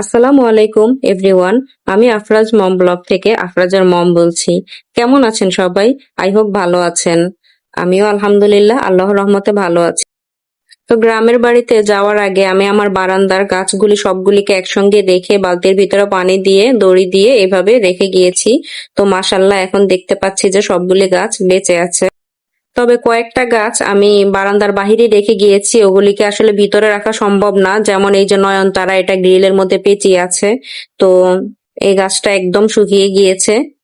আসসালামু আলাইকুম, এভরিওয়ান। আমি আফরাজ মম ব্লগ থেকে আফরাজের মম বলছি। কেমন আছেন সবাই? আই হোপ ভালো আছেন। আমিও আলহামদুলিল্লাহ, আল্লাহর রহমতে ভালো আছি। তো গ্রামের বাড়িতে যাওয়ার আগে আমি আমার বারান্দার গাছগুলি সবগুলিকে একসঙ্গে রেখে বালতির ভিতরে পানি দিয়ে, দড়ি দিয়ে এভাবে রেখে গিয়েছি। তো মাসাল্লাহ এখন দেখতে পাচ্ছি যে সবগুলি গাছ বেঁচে আছে। তবে কয়েকটা গাছ আমি বারান্দার বাহিরে রেখে গিয়েছি, ওগুলিকে আসলে ভিতরে রাখা সম্ভব না। যেমন এই যে নয়নতারা, এটা গ্রিলের মধ্যে পেঁচিয়ে আছে। তো এই গাছটা একদম শুকিয়ে গিয়েছে।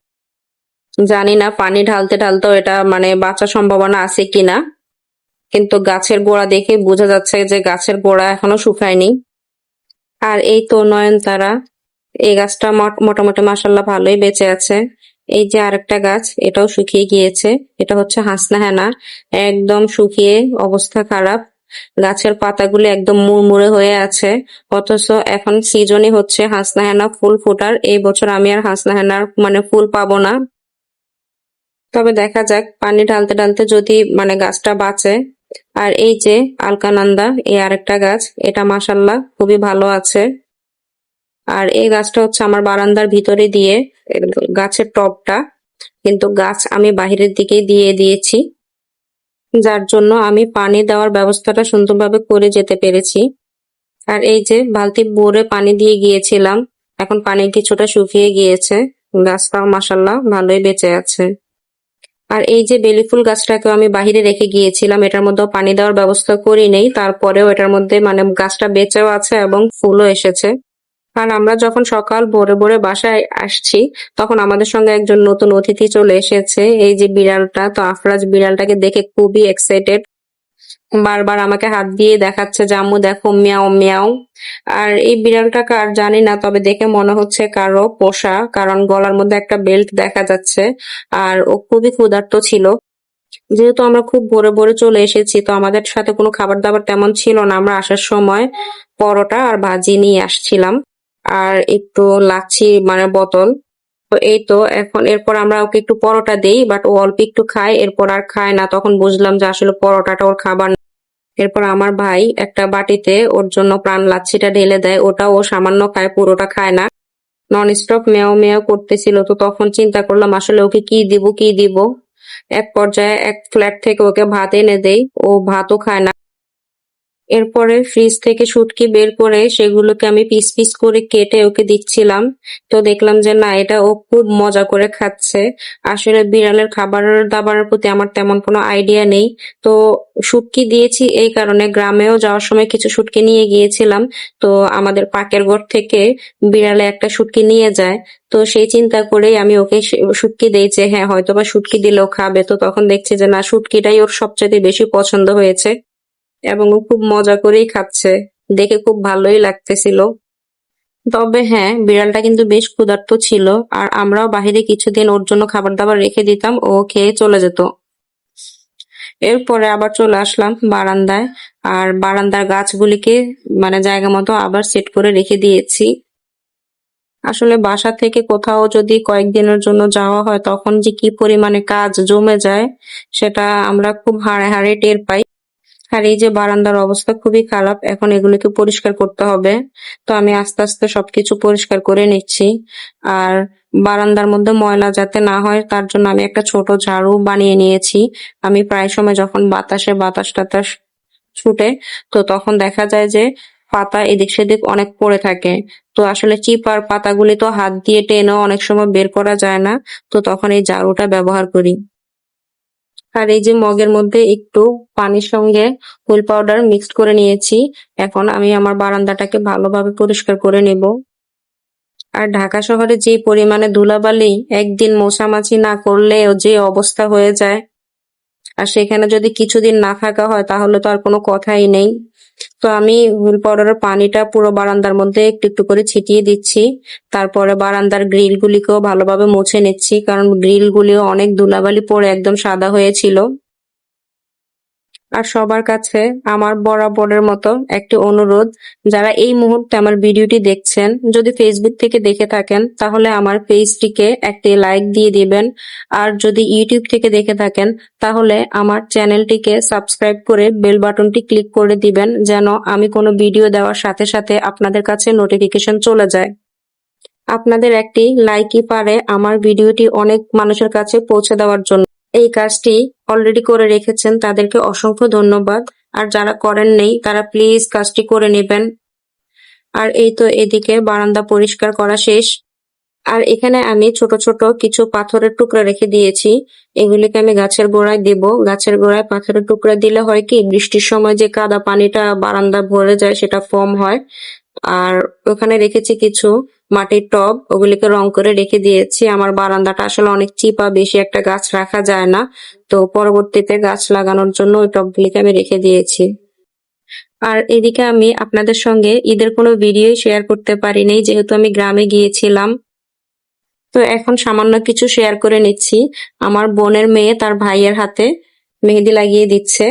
জানি না পানি ঢালতে ঢালতেও এটা মানে বাঁচার সম্ভাবনা আছে কিনা। কিন্তু গাছের গোড়া দেখে বোঝা যাচ্ছে যে গাছের গোড়া এখনও শুকায়নি। আর এই তো নয়নতারা, এই গাছটা মোট- মোটামুটি মাসাল্লাহ ভালোই বেঁচে আছে। এই যে আরেকটা গাছ, এটাও শুকিয়ে গিয়েছে। এটা হচ্ছে হাসনা হেনা। একদম শুকিয়ে অবস্থা খারাপ। গাছের পাতাগুলো একদম মুড়মুড়ে হয়ে আছে। অথচ এখন সিজনই হচ্ছে হাসনা হেনা ফুল ফোটার। এই বছর আমি আর হাসনা হেনার মানে ফুল পাবো না। তবে দেখা যাক, পানি ঢালতে ঢালতে যদি মানে গাছটা বাঁচে। আর এই যে আলকানন্দা, এই আরেকটা গাছ, এটা মাসাল্লাহ খুবই ভালো আছে। আর এই গাছটা হচ্ছে আমার বারান্দার ভিতরে দিয়ে গাছের টবটা কিন্তু গাছ আমি বাহিরের দিকেই দিয়ে দিয়েছি। যার জন্য আমি পানি দেওয়ার ব্যবস্থাটা সুন্দরভাবে করে যেতে পেরেছি। আর এই যে বালতি ভরে পানি দিয়ে গিয়েছিলাম, এখন পানি কিছুটা শুকিয়ে গিয়েছে। গাছটাও মাসাল্লাহ ভালোই বেঁচে আছে। আর এই যে বেলি ফুল গাছটাকেও আমি বাহিরে রেখে গিয়েছিলাম, এটার মধ্যেও পানি দেওয়ার ব্যবস্থা করি নেই তারপরেও এটার মধ্যে মানে গাছটা বেঁচেও আছে এবং ফুলও এসেছে। আর আমরা যখন সকাল ভোরে ভোরে বাসায় আসছি, তখন আমাদের সঙ্গে একজন নতুন অতিথি চলে এসেছে। এই যে বিড়ালটা, তো আফরাজ বিড়ালটাকে দেখে খুবই এক্সাইটেড বারবার আমাকে হাত দিয়ে দেখাচ্ছে আম্মু দেখো, মিয়াও মিয়াও। আর এই বিড়ালটা কার জানি না, তবে দেখে মনে হচ্ছে কারও পোষা, কারণ গলার মধ্যে একটা বেল্ট দেখা যাচ্ছে, আর ও খুবই ক্ষুধার্ত ছিল। যেহেতু আমরা খুব ভোরে ভোরে চলে এসেছি, তো আমাদের সাথে কোনো খাবার দাবার তেমন ছিল না। আমরা আসার সময় পরোটা আর ভাজি নিয়ে আসছিলাম। আর একটু লাচ্ছি মানে বোতল। তো এই তো, এখন এরপর আমরা ওকে একটু পরোটা দেই বাট ও অল্প একটু খায়, এরপর আর খায় না। তখন বুঝলাম যে আসলে পরোটাটা ওর খাবার। এরপর আমার ভাই একটা বাটিতে ওর জন্য প্রাণ লাচ্ছিটা ঢেলে দেয়, ওটা ও সামান্য খায়, পুরোটা খায় না। নন স্টপ মেও মেও করতেছিল, তো তখন চিন্তা করলাম আসলে ওকে কি দিব কি দিব? এক পর্যায়ে এক ফ্ল্যাট থেকে ওকে ভাত এনে দেই, ও ভাতও খায় না। এরপরে ফ্রিজ থেকে শুটকি বের করে সেগুলোকে আমি পিস পিস করে কেটে ওকে দিচ্ছিলাম। তো দেখলাম যে না, এটা ও খুব মজা করে খাচ্ছে। আসলে বিড়ালের খাবার দাবারের প্রতি আমার তেমন কোনো আইডিয়া নেই। তো শুটকি দিয়েছি এই কারণে গ্রামেও যাওয়ার সময় কিছু শুটকি নিয়ে গিয়েছিলাম। তো আমাদের পাকের ঘর থেকে বিড়ালে একটা শুটকি নিয়ে যায়। তো সেই চিন্তা করেই আমি ওকে শুটকি যে হ্যাঁ হয়তো বা শুটকি দিলেও খাবে। তো তখন দেখছি যে না শুটকিটাই ওর সবচেয়ে বেশি পছন্দ হয়েছে। এবং খুব মজা করেই খাচ্ছে। দেখে খুব ভালোই লাগতেছিল। তবে হ্যাঁ বিড়ালটা কিন্তু বেশ ক্ষুধার্ত ছিল আর আমরাও বাহিরে কিছুদিন ওর জন্য খাবার দাবার রেখে দিতাম, ও খেয়ে চলে যেত। এরপরে আবার চলে আসলাম বারান্দায় আর বারান্দার গাছগুলিকে মানে জায়গা মতো আবার সেট করে রেখে দিয়েছি। আসলে বাসা থেকে কোথাও যদি কয়েকদিনের জন্য যাওয়া হয়, তখন যে কি পরিমাণে কাজ জমে যায়, সেটা আমরা খুব হাড়ে হাড়ে টের পাই। আর এই যে বারান্দার অবস্থা খুবই খারাপ, এখন এগুলিকে পরিষ্কার করতে হবে। তো আমি আস্তে আস্তে সবকিছু পরিষ্কার করে নিচ্ছি। আর বারান্দার মধ্যে ময়লা যাতে না হয়, তার জন্য আমি একটা ছোট ঝাড়ু বানিয়ে নিয়েছি। আমি প্রায় সময় যখন বাতাসে বাতাস টাতাস ছুটে, তো তখন দেখা যায় যে পাতা এদিক সেদিক অনেক পড়ে থাকে। তো আসলে চিপার পাতাগুলি তো হাত দিয়ে টেনেও অনেক সময় বের করা যায় না। তো তখন এই ঝাড়ুটা ব্যবহার করি। আর এই যে মগের মধ্যে একটু পানির সঙ্গে হুইল পাউডার মিক্সড করে নিয়েছি। এখন আমি আমার বারান্দাটাকে ভালোভাবে পরিষ্কার করে নেব। আর ঢাকা শহরে যে পরিমাণে ধুলাবালি একদিন মশামাছি না করলেও যে অবস্থা হয়ে যায়, আর সেখানে যদি কিছুদিন না থাকা হয় তাহলে তো আর কোনো কথাই নেই। তো আমি হুইল পাউডারের পানিটা পুরো বারান্দার মধ্যে একটু একটু করে ছিটিয়ে দিচ্ছি। তারপরে বারান্দার গ্রিল গুলিকেও ভালোভাবে মুছে নিচ্ছি, কারণ গ্রিল গুলিও অনেক ধুলাবালি পরে একদম সাদা হয়েছিল আর সবার কাছে আমার বরাবরের মতো একটি অনুরোধ, যারা এই মুহূর্তে আমার ভিডিওটি দেখছেন, যদি ফেসবুক থেকে দেখে থাকেন, তাহলে আমার পেজটিকে একটি লাইক দিয়ে দিবেন। আর যদি ইউটিউব থেকে দেখে থাকেন, তাহলে আমার চ্যানেলটিকে সাবস্ক্রাইব করে বেল বাটনটি ক্লিক করে দিবেন, যেন আমি কোনো ভিডিও দেওয়ার সাথে সাথে আপনাদের কাছে নোটিফিকেশন চলে যায়। আপনাদের একটি লাইকই পারে আমার ভিডিওটি অনেক মানুষের কাছে পৌঁছে দেওয়ার জন্য। এই কাজটি অলরেডি করে রেখেছেন, তাদেরকে অসংখ্য ধন্যবাদ। আর যারা করেন নেই, তারা প্লিজ কাজটি করে নেবেন। আর এই তো এদিকে বারান্দা পরিষ্কার করা শেষ। আর এখানে আমি ছোট ছোট কিছু পাথরের টুকরা রেখে দিয়েছি। এগুলিকে আমি গাছের গোড়ায় দেব। গাছের গোড়ায় পাথরের টুকরা দিলে হয় কি, বৃষ্টির সময় যে কাদা পানিটা বারান্দা ভরে যায়, সেটা ফর্ম হয়। আর ওখানে রেখেছি কিছু মাটির টব, ওগুলিকে রং করে রেখে দিয়েছি। আমার বারান্দাটা আসলে অনেক চিপা, বেশি একটা গাছ রাখা যায় না। তো পরবর্তীতে গাছ লাগানোর জন্য ওই টবগুলিকে আমি রেখে দিয়েছি। আর এদিকে আমি আপনাদের সঙ্গে ঈদের কোনো ভিডিও শেয়ার করতে পারিনি, যেহেতু আমি গ্রামে গিয়েছিলাম। তো এখন সামান্য কিছু শেয়ার করে নিচ্ছি। আমার বোনের মেয়ে তার ভাইয়ের হাতে মেহেদি লাগিয়ে দিচ্ছে।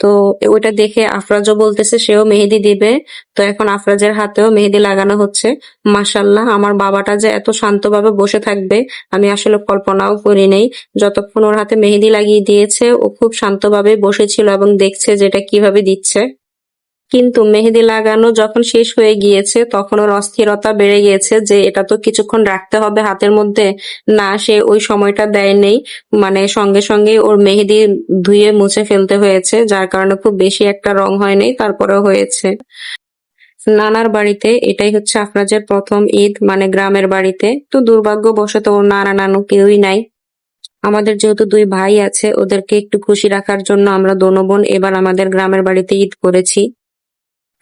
তো ওইটা দেখে আফরাজও বলতেছে, সেও মেহেদি দিবে। তো এখন আফরাজের হাতেও মেহেদি লাগানো হচ্ছে। মাসাল্লাহ আমার বাবাটা যে এত শান্তভাবে বসে থাকবে, আমি আসলে কল্পনাও করি নেই। যতক্ষণ ওর হাতে মেহেদি লাগিয়ে দিয়েছে, ও খুব শান্তভাবে বসেছিল এবং দেখছে যেটা কীভাবে দিচ্ছে। কিন্তু মেহেদি লাগানো যখন শেষ হয়ে গিয়েছে, তখন ওর অস্থিরতা বেড়ে গিয়েছে যে এটা তো কিছুক্ষণ রাখতে হবে হাতের মধ্যে। না, সে ওই সময়টা দেয় নেই মানে সঙ্গে সঙ্গে ওর মেহেদি ধুয়ে মুছে ফেলতে হয়েছে, যার কারণে খুব বেশি একটা রং হয়নি, তারপরেও হয়েছে। নানার বাড়িতে এটাই হচ্ছে আফরাজের প্রথম ঈদ মানে গ্রামের বাড়িতে। তো দুর্ভাগ্যবশত ওর নানা নানু কেউই নাই। আমাদের যেহেতু দুই ভাই আছে, ওদেরকে একটু খুশি রাখার জন্য আমরা দোনো বোন এবার আমাদের গ্রামের বাড়িতে ঈদ করেছি।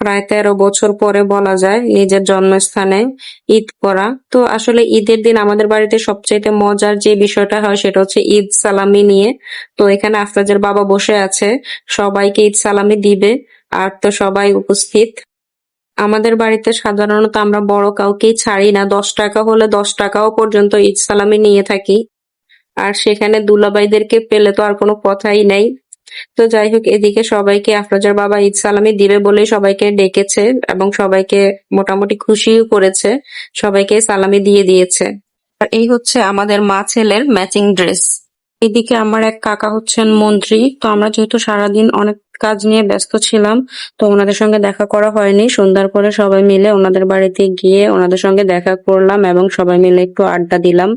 প্রায় তেরো বছর পরে বলা যায় নিজের জন্মস্থানে ঈদ করা। তো আসলে ঈদের দিন আমাদের বাড়িতে সবচাইতে মজার যে বিষয়টা হয় সেটা হচ্ছে ঈদ সালামি নিয়ে। তো এখানে আফরাজের বাবা বসে আছে, সবাইকে ঈদ সালামি দিবে আর তো সবাই উপস্থিত। আমাদের বাড়িতে সাধারণত আমরা বড় কাউকেই ছাড়ি না, দশ টাকা হলে দশ টাকাও পর্যন্ত ঈদ সালামি নিয়ে থাকি। আর সেখানে দুলাবাইদেরকে পেলে তো আর কোনো কথাই নাই। তো যাই হোক, এদিকে সবাইকে আফরোজার বাবা ঈদ সালামি দিবে বলে সবাইকে ডেকেছে এবং সবাইকে মোটামুটি খুশিও করেছে, সবাইকে সালামি দিয়ে দিয়েছে। আর এই হচ্ছে আমাদের মা ছেলের ম্যাচিং ড্রেস এদিকে আমার এক কাকা হচ্ছেন মন্ত্রী, তো আমরা যেহেতু সারাদিন অনেক কাজ নিয়ে ব্যস্ত ছিলাম, তো ওনাদের সঙ্গে দেখা করা হয়নি। সন্ধ্যার পরে সবাই মিলে ওনাদের বাড়িতে গিয়ে ওনাদের সঙ্গে দেখা করলাম এবং সবাই মিলে একটু আড্ডা দিলাম।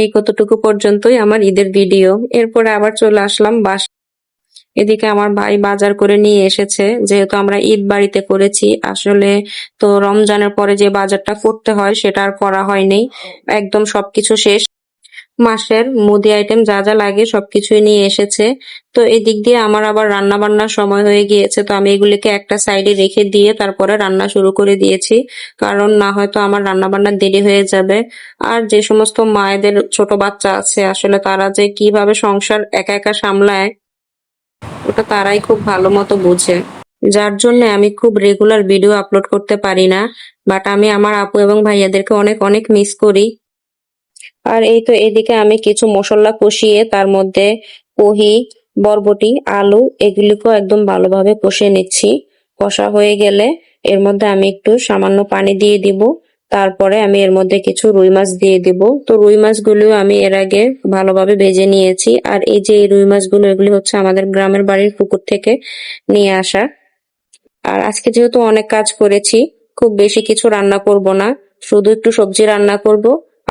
এই কতটুকু পর্যন্তই আমার ঈদের ভিডিও। এরপরে আবার চলে আসলাম বাস এদিকে আমার ভাই বাজার করে নিয়ে এসেছে। যেহেতু আমরা ঈদ বাড়িতে করেছি, আসলে তো রমজানের পরে যে বাজারটা করতে হয় সেটা আর করা হয়নি। একদম সবকিছু শেষ। মাসের মুদি আইটেম যা যা লাগে সবকিছুই নিয়ে এসেছে। তো এদিক দিয়ে আমার আবার রান্না বান্নার সময় হয়ে গিয়েছে, তো আমি এগুলিকে একটা সাইডে রেখে দিয়ে তারপরে রান্না শুরু করে দিয়েছি। কারণ না হয়তো আমার রান্না বান্না দেরি হয়ে যাবে। আর যে সমস্ত মায়েদের ছোট বাচ্চা আছে, আসলে তারা যে কীভাবে সংসার একা একা সামলায় ওটা তারাই খুব ভালো মতো বোঝে। যার জন্য আমি খুব রেগুলার ভিডিও আপলোড করতে পারি না বাট আমি আমার আপু এবং ভাইয়াদেরকে অনেক অনেক মিস করি। আর এই তো এদিকে আমি কিছু মশলা কষিয়ে তার মধ্যে কহি, বরবটি, আলু, এগুলিকেও একদম ভালোভাবে কষিয়ে নিচ্ছি। কষা হয়ে গেলে এর মধ্যে আমি একটু সামান্য পানি দিয়ে দিব। তারপরে আমি এর মধ্যে কিছু রুই মাছ দিয়ে দিব। তো রুই মাছগুলো আমি এর আগে ভালোভাবে ভেজে নিয়েছি। আর এই যে রুই মাছগুলো, এগুলি হচ্ছে আমাদের গ্রামের বাড়ির পুকুর থেকে নিয়ে আসা। আর আজকে যেহেতু অনেক কাজ করেছি, খুব বেশি কিছু রান্না করব না। শুধু একটু সবজি রান্না করব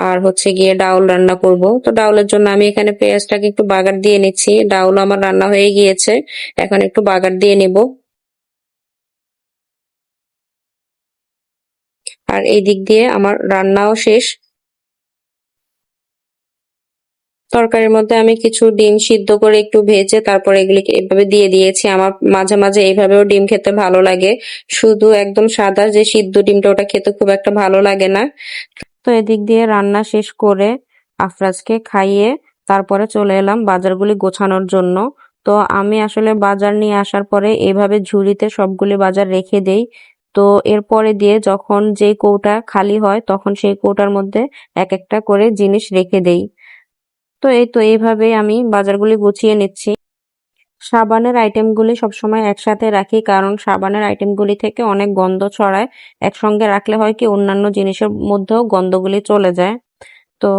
আর হচ্ছে গিয়ে ডাউল রান্না করব। তো ডাউলের জন্য আমি এখানে পেঁয়াজটাকে একটু বাগার দিয়ে নিচ্ছি। ডাউল আমার রান্না হয়ে গিয়েছে, এখন একটু বাগার দিয়ে নেব। আর এই দিক দিয়ে আমার রান্নাও শেষ। তরকারির মধ্যে আমি কিছু ডিম সিদ্ধ করে একটু ভেজে তারপর এগুলিকে এভাবে দিয়ে দিয়েছি। আমার মাঝে মাঝে এইভাবেও ডিম খেতে ভালো লাগে। শুধু একদম সাদা যে সিদ্ধ ডিমটা, ওটা খেতে খুব একটা ভালো লাগে না। তো এদিক দিয়ে রান্না শেষ করে আফরাজকে খাইয়ে তারপরে চলে এলাম বাজারগুলি গোছানোর জন্য। তো আমি আসলে বাজার নিয়ে আসার পরে এভাবে ঝুড়িতে সবগুলি বাজার রেখে দেই। তো এরপরে দিয়ে যখন যে কৌটা খালি হয়, তখন সেই কৌটার মধ্যে এক একটা করে জিনিস রেখে দেই। তো এই তো এইভাবে আমি বাজারগুলি গুছিয়ে নিচ্ছি। সাবানের আইটেমগুলি সবসময় একসাথে রাখি, কারণ সাবানের আইটেমগুলি থেকে অনেক গন্ধ ছড়ায়। একসঙ্গে রাখলে হয় কি, অন্যান্য জিনিসের মধ্যেও গন্ধগুলি চলে যায়। তো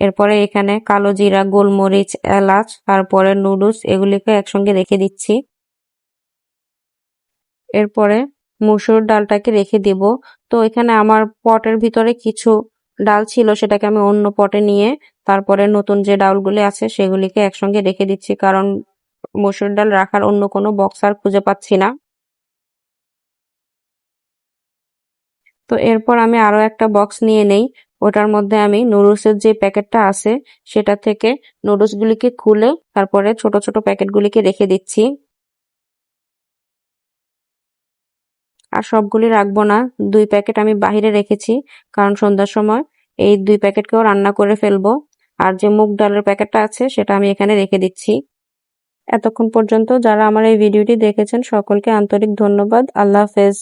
এরপরে এখানে কালো জিরা, গোলমরিচ, এলাচ, তারপরে নুডলস, এগুলিকে একসঙ্গে রেখে দিচ্ছি। এরপরে মুসুর ডালটাকে রেখে দিব। তো এখানে আমার পটের ভিতরে কিছু ডাল ছিল, সেটাকে আমি অন্য পটে নিয়ে তারপরে নতুন যে ডালগুলি আছে সেগুলিকে একসঙ্গে রেখে দিচ্ছি, কারণ মসুর ডাল রাখার অন্য কোনো বক্স আর খুঁজে পাচ্ছি না। তো এরপর আমি আরও একটা বক্স নিয়ে নেই। ওটার মধ্যে আমি নুডলসের যে প্যাকেটটা আছে, সেটা থেকে নুডলসগুলিকে খুলে তারপরে ছোট ছোট প্যাকেটগুলিকে রেখে দিচ্ছি। আর সবগুলি রাখব না। দুই প্যাকেট আমি বাহিরে রেখেছি, কারণ সন্ধ্যার সময় এই দুই প্যাকেটকেও রান্না করে ফেলব। আর যে মুগ ডালের প্যাকেটটা আছে, সেটা আমি এখানে রেখে দিচ্ছি। এতক্ষণ পর্যন্ত যারা আমার এই ভিডিওটি দেখেছেন, সকলকে আন্তরিক ধন্যবাদ। আল্লাহ হাফেজ।